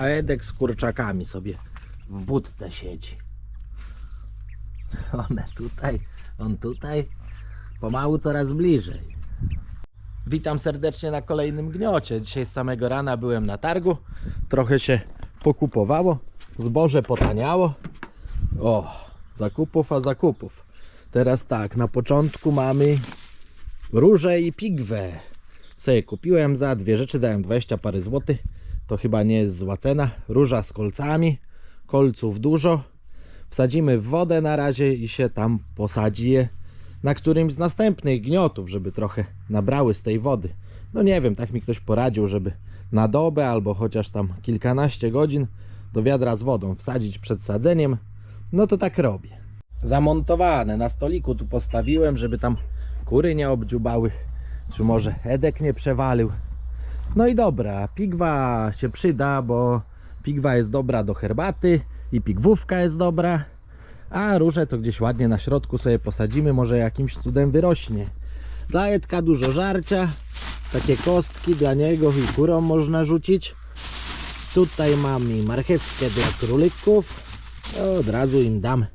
A Edek z kurczakami sobie w budce siedzi. One tutaj, on tutaj, pomału coraz bliżej. Witam serdecznie na kolejnym gniocie. Dzisiaj z samego rana byłem na targu. Trochę się pokupowało. Zboże potaniało. O, zakupów, a zakupów. Teraz tak, na początku mamy róże i pigwę. Sobie kupiłem za dwie rzeczy, dałem 20 parę złotych. To chyba nie jest zła cena. Róża z kolcami, kolców dużo. Wsadzimy w wodę na razie i się tam posadzi je na którymś z następnych gniotów, żeby trochę nabrały z tej wody. No nie wiem, tak mi ktoś poradził, żeby na dobę albo chociaż tam kilkanaście godzin do wiadra z wodą wsadzić przed sadzeniem. No to tak robię. Zamontowane na stoliku tu postawiłem, żeby tam kury nie obdziubały, czy może Edek nie przewalił. No i dobra, pigwa się przyda, bo pigwa jest dobra do herbaty i pigwówka jest dobra. A róże to gdzieś ładnie na środku sobie posadzimy, może jakimś cudem wyrośnie. Dla Edka dużo żarcia, takie kostki dla niego i kurom można rzucić. Tutaj mamy marchewkę dla królików. Od razu im dam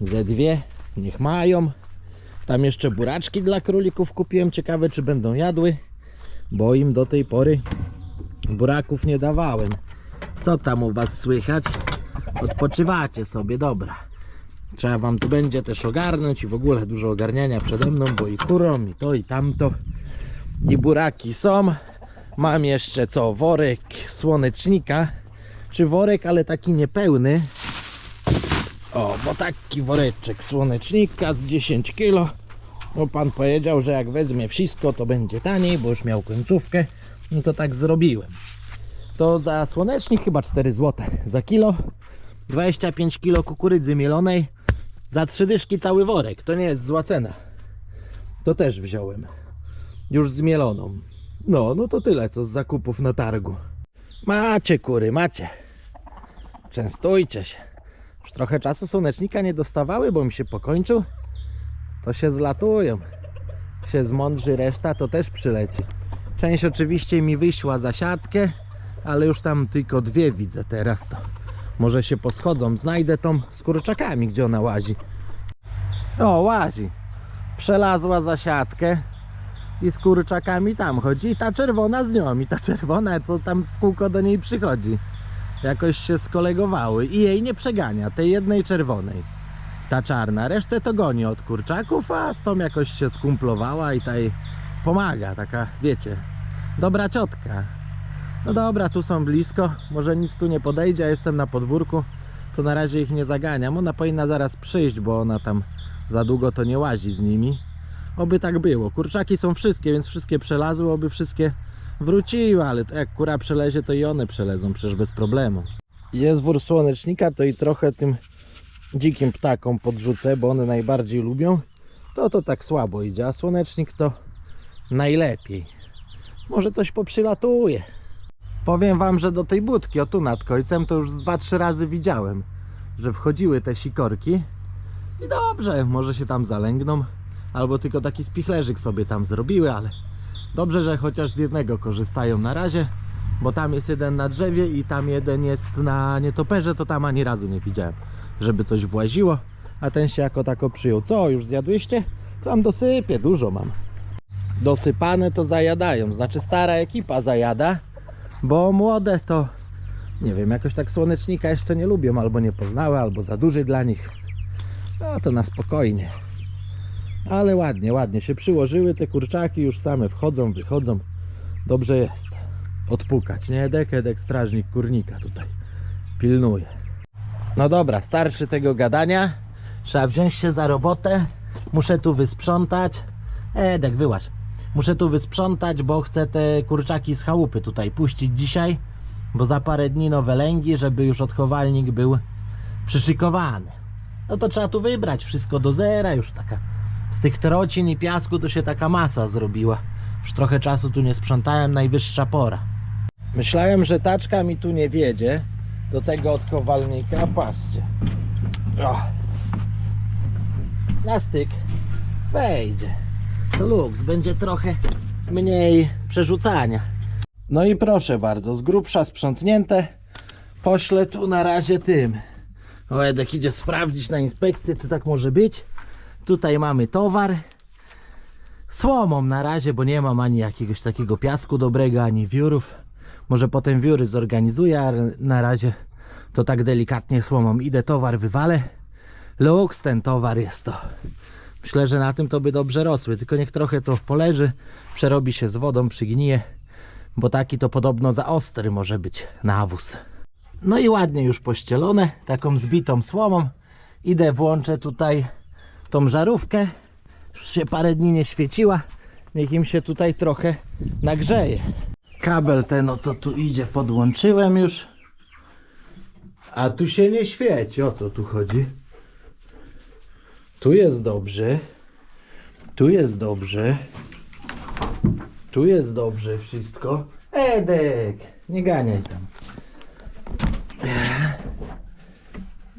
ze dwie, niech mają. Tam jeszcze buraczki dla królików kupiłem, ciekawe czy będą jadły, bo im do tej pory buraków nie dawałem. Co tam u Was słychać? Odpoczywacie sobie, dobra. Trzeba wam tu będzie też ogarnąć i w ogóle dużo ogarniania przede mną, bo i kurą, i to, i tamto. I buraki są. Mam jeszcze co? Worek słonecznika. Czy worek, ale taki niepełny. O, bo taki woreczek słonecznika z 10 kg. Bo pan powiedział, że jak wezmie wszystko, to będzie taniej, bo już miał końcówkę. No to tak zrobiłem. To za słonecznik chyba 4 zł za kilo. 25 kg kukurydzy mielonej. Za trzy dyszki cały worek. To nie jest zła cena. To też wziąłem. Już zmieloną. No, no to tyle co z zakupów na targu. Macie kury, macie. Częstujcie się. Już trochę czasu słonecznika nie dostawały, bo mi się pokończył. To się zlatują. Się zmądrzy reszta, to też przyleci. Część oczywiście mi wyszła za siatkę, ale już tam tylko dwie widzę teraz to. Może się poschodzą. Znajdę tą z kurczakami, gdzie ona łazi. O, łazi. Przelazła za siatkę i z kurczakami tam chodzi. I ta czerwona z nią. I ta czerwona, co tam w kółko do niej przychodzi. Jakoś się skolegowały. I jej nie przegania, tej jednej czerwonej. Ta czarna. Resztę to goni od kurczaków, a z tą jakoś się skumplowała i ta jej pomaga. Taka, wiecie, dobra ciotka. No dobra, tu są blisko, może nic tu nie podejdzie, a jestem na podwórku, to na razie ich nie zaganiam. Ona powinna zaraz przyjść, bo ona tam za długo to nie łazi z nimi. Oby tak było. Kurczaki są wszystkie, więc wszystkie przelazły, oby wszystkie wróciły, ale to jak kura przelezie, to i one przelezą, przecież bez problemu. Jest wór słonecznika, to i trochę tym dzikim ptakom podrzucę, bo one najbardziej lubią. To to tak słabo idzie, a słonecznik to najlepiej. Może coś poprzylatuje. Powiem wam, że do tej budki, o tu nad końcem, to już z 2-3 razy widziałem, że wchodziły te sikorki. I dobrze, może się tam zalęgną, albo tylko taki spichlerzyk sobie tam zrobiły, ale dobrze, że chociaż z jednego korzystają na razie, bo tam jest jeden na drzewie i tam jeden jest na nietoperze, to tam ani razu nie widziałem, żeby coś właziło, a ten się jako tako przyjął. Co, już zjadłyście? Tam dosypię, dużo mam. Dosypane to zajadają, znaczy stara ekipa zajada, bo młode to nie wiem, jakoś tak słonecznika jeszcze nie lubią, albo nie poznały, albo za duży dla nich. No to na spokojnie. Ale ładnie, ładnie się przyłożyły te kurczaki, już same wchodzą, wychodzą. Dobrze jest. Odpukać, nie? Edek, Edek, strażnik kurnika tutaj pilnuje. No dobra, starczy tego gadania. Trzeba wziąć się za robotę. Muszę tu wysprzątać. Edek, wyłaź. Muszę tu wysprzątać, bo chcę te kurczaki z chałupy tutaj puścić dzisiaj, bo za parę dni nowe lęgi, żeby już odchowalnik był przyszykowany. No to trzeba tu wybrać wszystko do zera, już taka z tych trocin i piasku to się taka masa zrobiła. Już trochę czasu tu nie sprzątałem, najwyższa pora. Myślałem, że taczka mi tu nie wiedzie do tego odchowalnika, patrzcie. O. Na styk wejdzie to luks, będzie trochę mniej przerzucania. No i proszę bardzo, z grubsza sprzątnięte. poślę tu na razie tym. O, Edek idzie sprawdzić na inspekcję, czy tak może być. Tutaj mamy towar. Słomą na razie, bo nie mam ani jakiegoś takiego piasku dobrego, ani wiórów. Może potem wióry zorganizuję, ale na razie to tak delikatnie słomą. Idę towar wywalę. Lux ten towar jest to. Myślę, że na tym to by dobrze rosły, tylko niech trochę to poleży, przerobi się z wodą, przygnije, bo taki to podobno za ostry może być nawóz. No i ładnie już pościelone, taką zbitą słomą. Idę, włączę tutaj tą żarówkę. Już się parę dni nie świeciła. Niech im się tutaj trochę nagrzeje. Kabel ten, o co tu idzie, podłączyłem już. A tu się nie świeci, o co tu chodzi? Tu jest dobrze. Tu jest dobrze. Tu jest dobrze wszystko. Edek, nie ganiaj tam.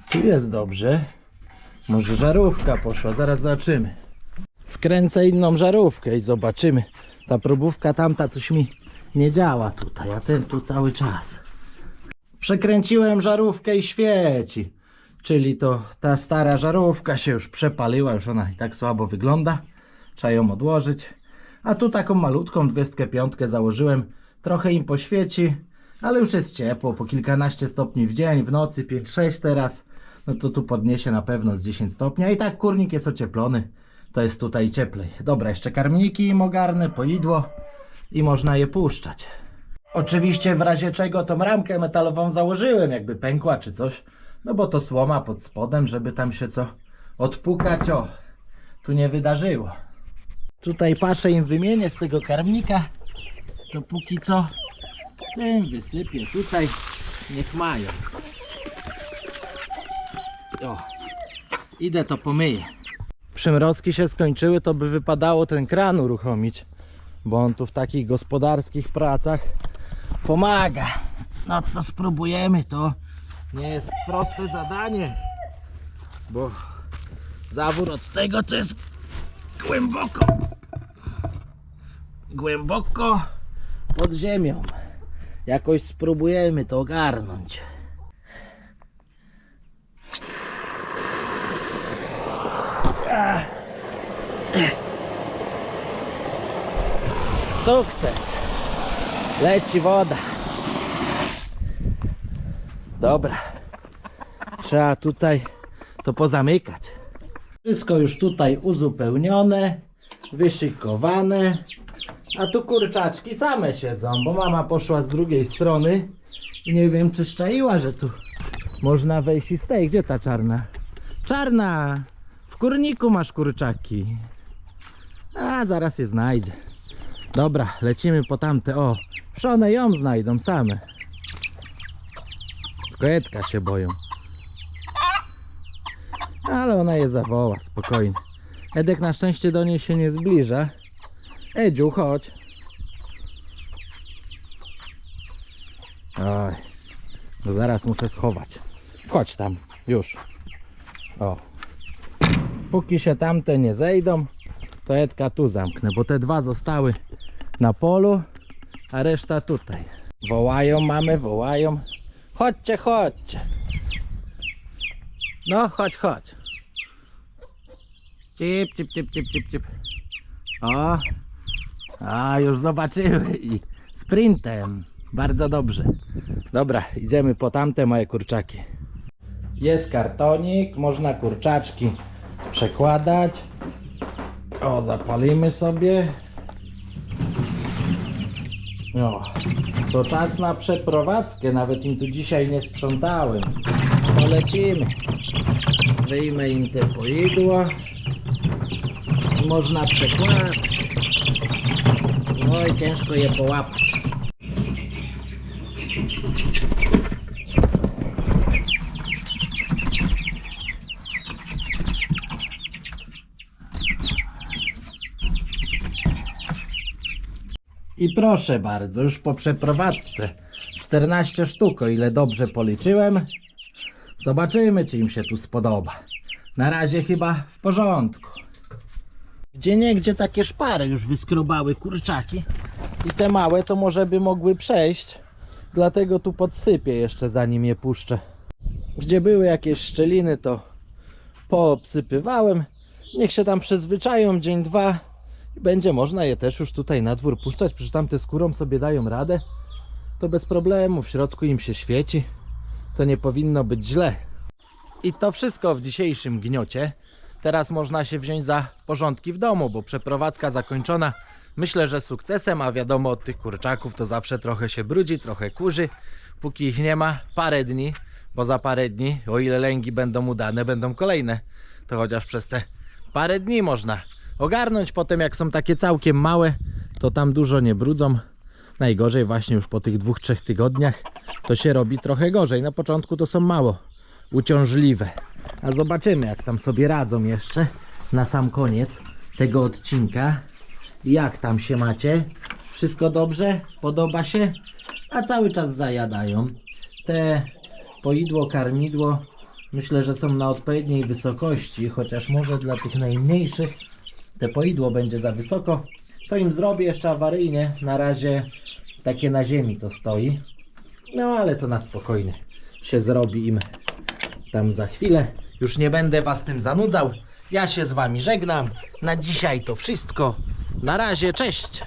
Tu jest dobrze. Może żarówka poszła, zaraz zobaczymy. Wkręcę inną żarówkę i zobaczymy. Ta próbówka tamta coś mi nie działa tutaj, a ten tu cały czas. Przekręciłem żarówkę i świeci. Czyli to ta stara żarówka się już przepaliła, już ona i tak słabo wygląda. Trzeba ją odłożyć. A tu taką malutką 25 założyłem. Trochę im poświeci, ale już jest ciepło, po kilkanaście stopni w dzień, w nocy 5-6 teraz. No to tu podniesie na pewno z 10 stopni, a i tak kurnik jest ocieplony. To jest tutaj cieplej. Dobra, jeszcze karmniki im ogarnę, poidło i można je puszczać. Oczywiście w razie czego tą ramkę metalową założyłem, jakby pękła czy coś. No bo to słoma pod spodem, żeby tam się co odpukać. O, tu nie wydarzyło. Tutaj paszę im wymienię z tego karmnika. To póki co tym wysypię tutaj. Niech mają. O, idę to pomyję. Przymrozki się skończyły, to by wypadało ten kran uruchomić, bo on tu w takich gospodarskich pracach pomaga. No to spróbujemy, to nie jest proste zadanie, bo zawór od tego to jest głęboko, głęboko pod ziemią. Jakoś spróbujemy to ogarnąć. Sukces. Leci woda. Dobra. Trzeba tutaj to pozamykać. Wszystko już tutaj uzupełnione, wyszykowane. A tu kurczaczki same siedzą, bo mama poszła z drugiej strony i nie wiem czy szczaiła, że tu można wejść i z tej. Gdzie ta czarna? Czarna! W kurniku masz kurczaki. A zaraz je znajdzie. Dobra, lecimy po tamte. O, one ją znajdą same. Edka się boją. Ale ona je zawoła, spokojnie. Edek na szczęście do niej się nie zbliża. Edziu, chodź. Oj, no zaraz muszę schować. Chodź tam, już. O. Póki się tamte nie zejdą, to Edka tu zamknę, bo te dwa zostały na polu, a reszta tutaj. Wołają mamy, wołają. Chodźcie, chodźcie. No, chodź, chodź. Cip, cip, cip, cip, cip, cip. O, a już zobaczyły i sprintem. Bardzo dobrze. Dobra, idziemy po tamte moje kurczaki. Jest kartonik, można kurczaczki przekładać. O, zapalimy sobie. O, to czas na przeprowadzkę. Nawet im tu dzisiaj nie sprzątałem. Polecimy. Wyjmę im te poidła. Można przekładać. Oj, ciężko je połapać. I proszę bardzo, już po przeprowadzce 14 sztuk, o ile dobrze policzyłem. Zobaczymy, czy im się tu spodoba. Na razie chyba w porządku. Gdzie nie, gdzie takie szpary już wyskrobały kurczaki. I te małe to może by mogły przejść Dlatego tu podsypię jeszcze zanim je puszczę. Gdzie były jakieś szczeliny to poobsypywałem. Niech się tam przyzwyczają dzień, dwa i będzie można je też już tutaj na dwór puszczać. Przecież tamte skórą sobie dają radę. To bez problemu, w środku im się świeci. To nie powinno być źle. I to wszystko w dzisiejszym gniocie. Teraz można się wziąć za porządki w domu, bo przeprowadzka zakończona. Myślę, że sukcesem, a wiadomo od tych kurczaków to zawsze trochę się brudzi, trochę kurzy. Póki ich nie ma, parę dni, bo za parę dni, o ile lęgi będą udane, będą kolejne. To chociaż przez te parę dni można ogarnąć. Potem jak są takie całkiem małe, to tam dużo nie brudzą. Najgorzej właśnie już po tych dwóch, trzech tygodniach to się robi trochę gorzej. Na początku to są mało uciążliwe. A zobaczymy jak tam sobie radzą jeszcze na sam koniec tego odcinka. Jak tam się macie? Wszystko dobrze? Podoba się? A cały czas zajadają. Te poidło, karmidło myślę, że są na odpowiedniej wysokości, chociaż może dla tych najmniejszych te poidło będzie za wysoko. To im zrobię jeszcze awaryjnie. Na razie takie na ziemi co stoi. No ale to na spokojnie się zrobi im tam za chwilę. Już nie będę Was tym zanudzał. Ja się z Wami żegnam. Na dzisiaj to wszystko. Na razie, cześć!